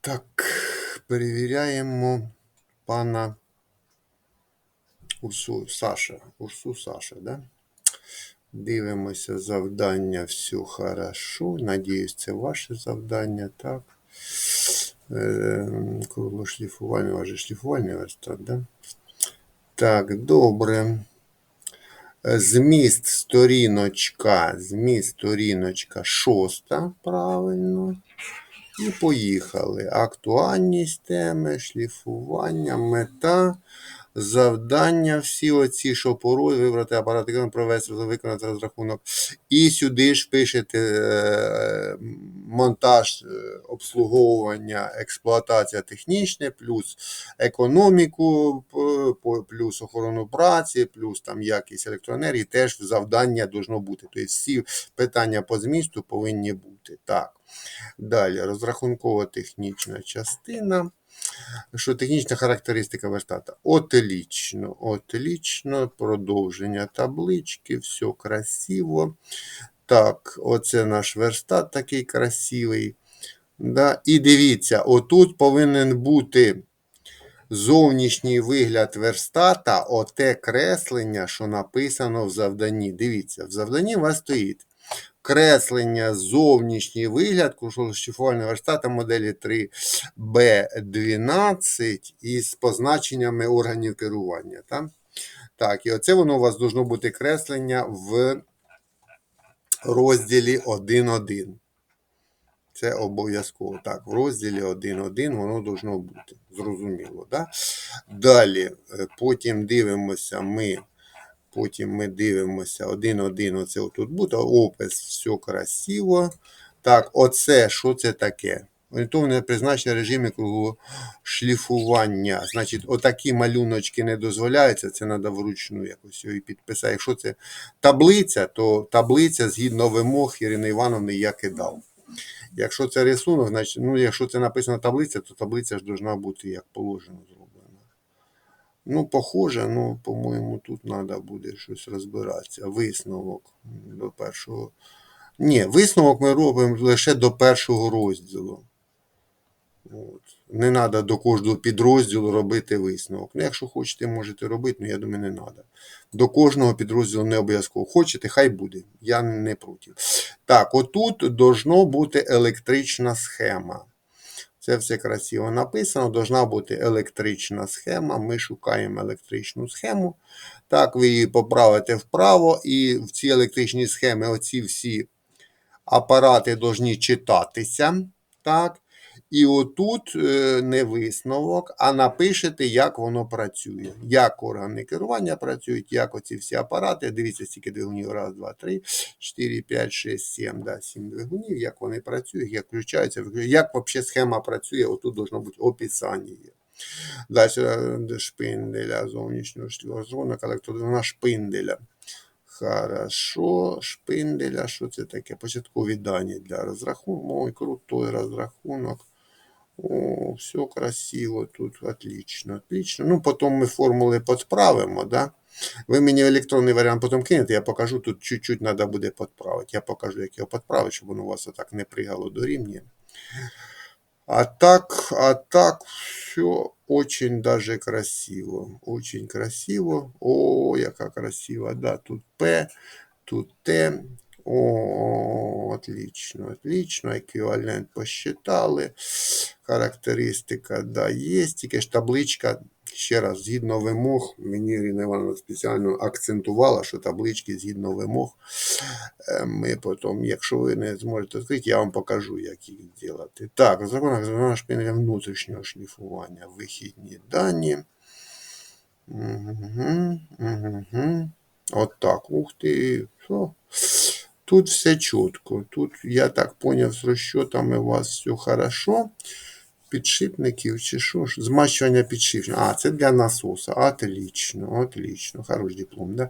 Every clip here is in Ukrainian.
Так, перевіряємо пана Урсу Саша. Урсу Саша, да? Дивимося завдання, все хорошо. Надіюсь, це ваше завдання, так. Е, Круглошліфувальний, ваше шліфувальний верстат, да? Так, добре. Зміст сторіночка, зміст сторіночка шоста, правильно. І поїхали. Актуальність теми, шліфування, мета, завдання, всі оці, що порой, вибрати апарат, провести, виконати розрахунок. І сюди ж пишете е, монтаж, е, обслуговування, експлуатація технічне, плюс економіку, плюс охорону праці, плюс там якість електроенергії, теж завдання должно бути. Тобто всі питання по змісту повинні бути. Так. Далі розрахунково-технічна частина. Що технічна характеристика верстата? Отлічно, отлічно, продовження таблички, все красиво. Так, оце наш верстат такий красивий. Да? І дивіться, отут повинен бути зовнішній вигляд верстата, оте креслення, що написано в завданні. Дивіться, в завданні у вас стоїть креслення, зовнішній вигляд круглошліфувального верстата моделі 3B12 із позначеннями органів керування. Так? так, і оце воно у вас должно бути креслення в розділі 1.1. Це обов'язково. Так, в розділі 1.1 воно должно бути. Зрозуміло, да? Далі, е, потім дивимося ми. Потім ми дивимося 1.1, оце отут буде. Опис, все красиво. Так, оце, що це таке? Орієнтовне призначення режимі круглого шліфування. Значить, отакі малюночки не дозволяються, це треба вручну якось і підписати. Якщо це таблиця, то таблиця згідно вимог Ірини Івановни я кидав. Якщо це рисунок, значить, ну, якщо це написано таблиця, то таблиця ж повинна бути як положено. Ну, похоже, ну, по-моєму, тут треба буде щось розбиратися. Висновок до першого. Ні, висновок ми робимо лише до першого розділу. От. Не треба до кожного підрозділу робити висновок. Ну, якщо хочете, можете робити, але я думаю, не треба. До кожного підрозділу не обов'язково. Хочете, хай буде. Я не проти. Так, отут должно бути електрична схема. Це все красиво написано. Должна бути електрична схема. Ми шукаємо електричну схему. Так, ви її поправите вправо, і в цій електричній схемі оці всі апарати повинні читатися. Так. І отут е, не висновок, а напишете, як воно працює, як органи керування працюють, як оці всі апарати. Дивіться, стільки двигунів. Раз, два, три, 4, 5, 6, 7, да, 7 двигунів, як вони працюють, як включаються, як взагалі схема працює, отут должно бути описання. Далі е, шпинделя зовнішнього шлюзонок, електродвигуна шпинделя. Хорошо, шпинделя, що це таке? Початкові дані для розрахунку. Ой, крутой розрахунок. О, все красиво тут, отлично, отлично. Ну, потім ми формули підправимо, да? Ви мені електронний варіант потім кинете, я покажу, тут чуть-чуть треба буде підправити. Я покажу, як його підправити, щоб воно у вас отак не пригало до рівня. А так, а так, все очень даже красиво. Очень красиво. О, яка красиво. Да, тут П, тут Т. О, отлично, отлично. Еквівалент посчитали. Характеристика, да, є. Тільки ж табличка, ще раз, згідно вимог, мені Ірина Івановна спеціально акцентувала, що таблички згідно вимог. Е, Ми потім, якщо ви не зможете відкрити, я вам покажу, як їх зробити. Так, зерна шпинеля внутрішнього шліфування, вихідні дані. Угу, угу. От так, ух ти. Що? Тут все чітко. Тут, я так поняв, з розчотами у вас все хорошо. Підшипників чи що ж? Змащування підшипників. А, це для насоса. Отлично, отлично. Хороший диплом, да?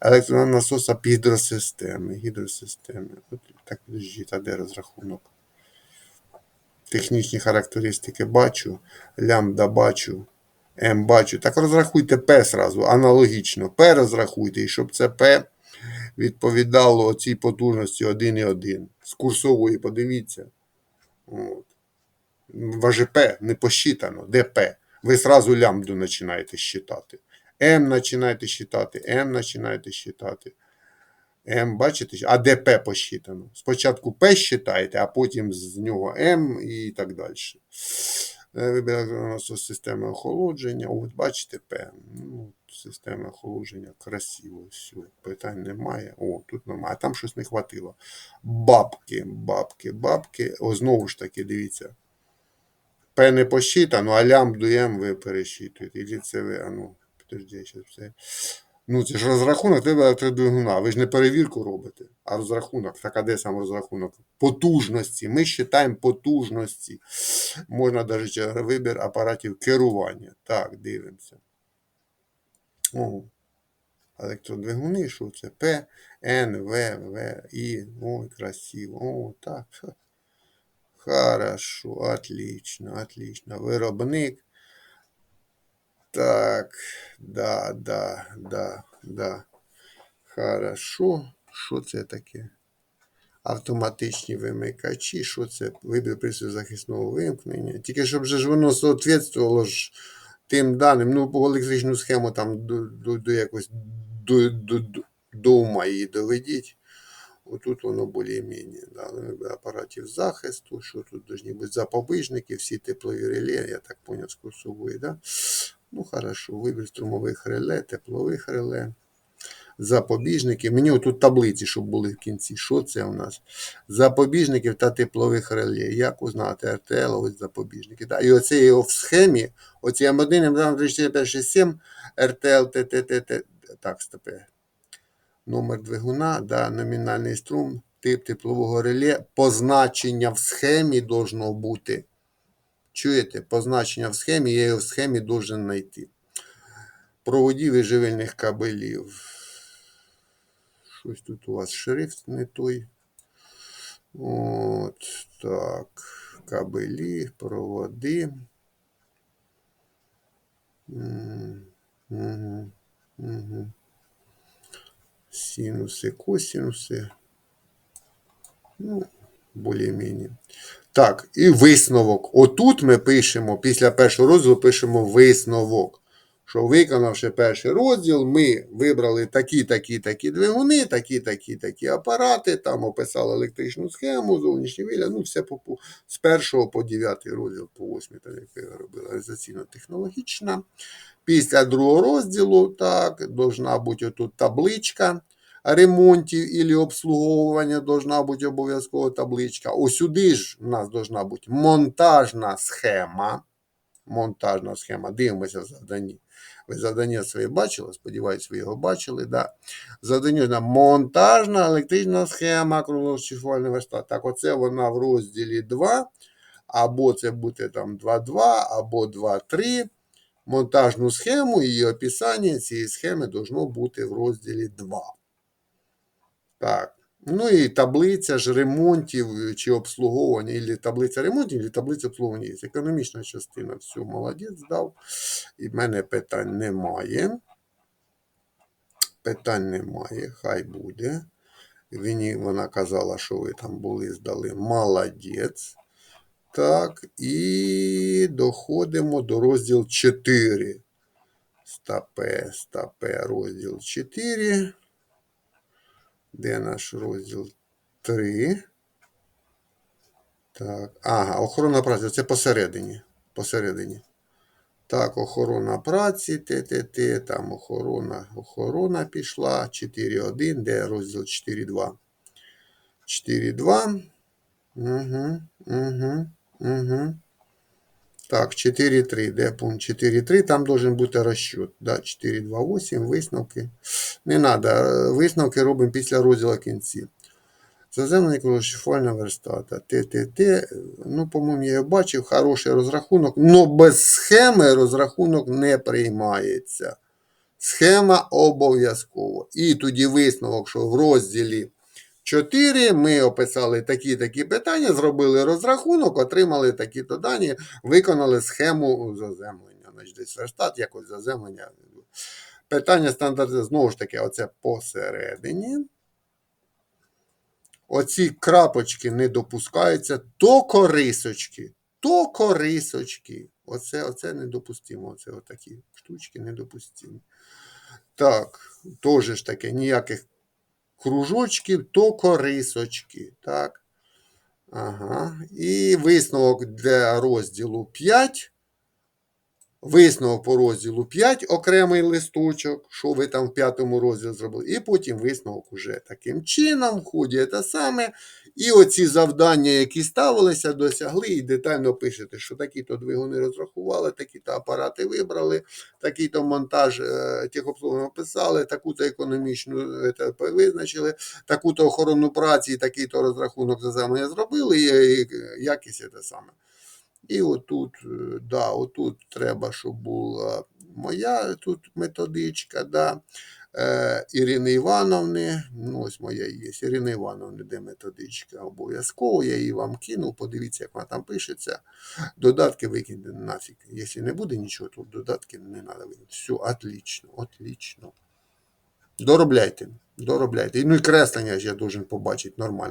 Електронасоса гідросистеми. Гідросистеми. От, так, підождіть, а де розрахунок? Технічні характеристики бачу. Лямбда бачу. М бачу. Так розрахуйте П зразу, аналогічно. П розрахуйте, і щоб це П відповідало цій потужності 1,1. З курсової, подивіться. От. в АЖП не посчитано, ДП. Ви сразу лямбду починаєте считати. М починаєте считати, М починаєте считати. М, бачите, а ДП посчитано. Спочатку П считаєте, а потім з нього М і так далі. Е, Вибирати у нас ось охолодження. От бачите П. Ну, система охолодження красиво. Все, питань немає. О, тут немає. А там щось не хватило. Бабки, бабки, бабки. О, знову ж таки, дивіться. П не посчитано, а лямбду М ви пересчитуєте. Ілі це ви, а ну, підожди, зараз все. Ну, це ж розрахунок тебе електродвигуна. Ви ж не перевірку робите, а розрахунок. Так, а де сам розрахунок? Потужності. Ми вважаємо потужності. Можна навіть через вибір апаратів керування. Так, дивимося. О, електродвигуни, що це? П, Н, В, В, І. Ой, красиво. О, так. Хорошо, отлично, отлично. Виробник. Так, да, да, да, да. Хорошо. Що це таке? Автоматичні вимикачі. Що це? Вибір пристрою захисного вимкнення. Тільки щоб ж воно соответствувало ж тим даним. Ну, по електричну схему там до, до, до якось до, до, до, ума її доведіть. Отут воно більш-менш. Да. Апаратів захисту, що тут должні бути запобіжники, всі теплові реле, я так поняв, з курсової, да? Ну, хорошо, вибір струмових реле, теплових реле, запобіжники. Мені отут таблиці, щоб були в кінці. Що це у нас? Запобіжників та теплових реле. Як узнати? РТЛ, ось запобіжники. Да. І оце його в схемі, оці М1, М2, М3, 4, 5, 6, 7, РТЛ, ТТТ, так, стопе. Номер двигуна, да, номінальний струм, тип теплового реле, позначення в схемі должно бути. Чуєте? Позначення в схемі, я його в схемі должен знайти. Проводів і живильних кабелів. Щось тут у вас шрифт не той. От так. Кабелі, проводи. Угу, угу. Синуси, косинуси. Ну, більш-менш. Так, і висновок. Отут ми пишемо, після першого розділу пишемо висновок. Що виконавши перший розділ, ми вибрали такі, такі, такі двигуни, такі, такі, такі апарати, там описали електричну схему, зовнішній вигляд, ну все по, з першого по дев'ятий розділ, по восьмий, так як я робила, організаційно-технологічна. Після другого розділу, так, должна бути отут табличка ремонтів і обслуговування должна бути обов'язково табличка. Ось ж у нас должна бути монтажна схема. Монтажна схема. Дивимося в завданні. Ви завдання своє бачили? Сподіваюсь, ви його бачили. Да. Завдання монтажна електрична схема круглошифрувального верста. Так, оце вона в розділі 2. Або це буде там 2.2, або 2.3. Монтажну схему і описання цієї схеми должно бути в розділі 2. Так. Ну і таблиця ж ремонтів чи обслуговування, і таблиця ремонтів, і таблиця обслуговування є. Економічна частина, все, молодець дав. І в мене питань немає. Питань немає, хай буде. Він, вона казала, що ви там були, здали. Молодець. Так, і доходимо до розділ 4. Стапе, стапе, розділ 4. Де наш розділ 3? Так. Ага, охорона праці. Це посередині. Посередині. Так, охорона праці, ТТТ, там охорона, охорона пішла. 4.1, де розділ 4.2. 4.2. Угу, угу, угу. Так, 4.3, де пункт 4.3, там должен бути розчет. Да, 4.2.8, висновки. Не треба, висновки робимо після розділу кінці. Заземлення кругошифрувального верстата. ТТТ, ну, по-моєму, я бачив, хороший розрахунок, але без схеми розрахунок не приймається. Схема обов'язково. І тоді висновок, що в розділі 4 ми описали такі-такі питання, зробили розрахунок, отримали такі-то дані, виконали схему заземлення. Значить, десь верстат, якось заземлення. Питання стандартизації, знову ж таки, оце посередині. Оці крапочки не допускаються, то корисочки то корисочки. Оце, оце недопустимо. Оце отакі штучки недопустимі. Так, теж ж таке, ніяких кружочків, то корисочки. Так. Ага. І висновок для розділу 5. Висновок по розділу 5, окремий листочок, що ви там в п'ятому розділі зробили, і потім висновок уже таким чином, в ході те саме. І оці завдання, які ставилися, досягли, і детально пишете, що такі-то двигуни розрахували, такі-то апарати вибрали, такий-то монтаж е, техобслуговування описали, таку-то економічну е, визначили, таку-то охорону праці, такий-то розрахунок за замовлення зробили, і якість те саме. І отут, е, да, отут треба, щоб була моя тут методичка, да, е, Ірини Івановни. Ну, ось моя є. Ірини Івановни, де методичка обов'язково. Я її вам кину. Подивіться, як вона там пишеться. Додатки викиньте нафіг. Якщо не буде нічого, то додатки не треба викинути. Все, отлично, отлично. Доробляйте, доробляйте. Ну і креслення ж я должен побачити нормально.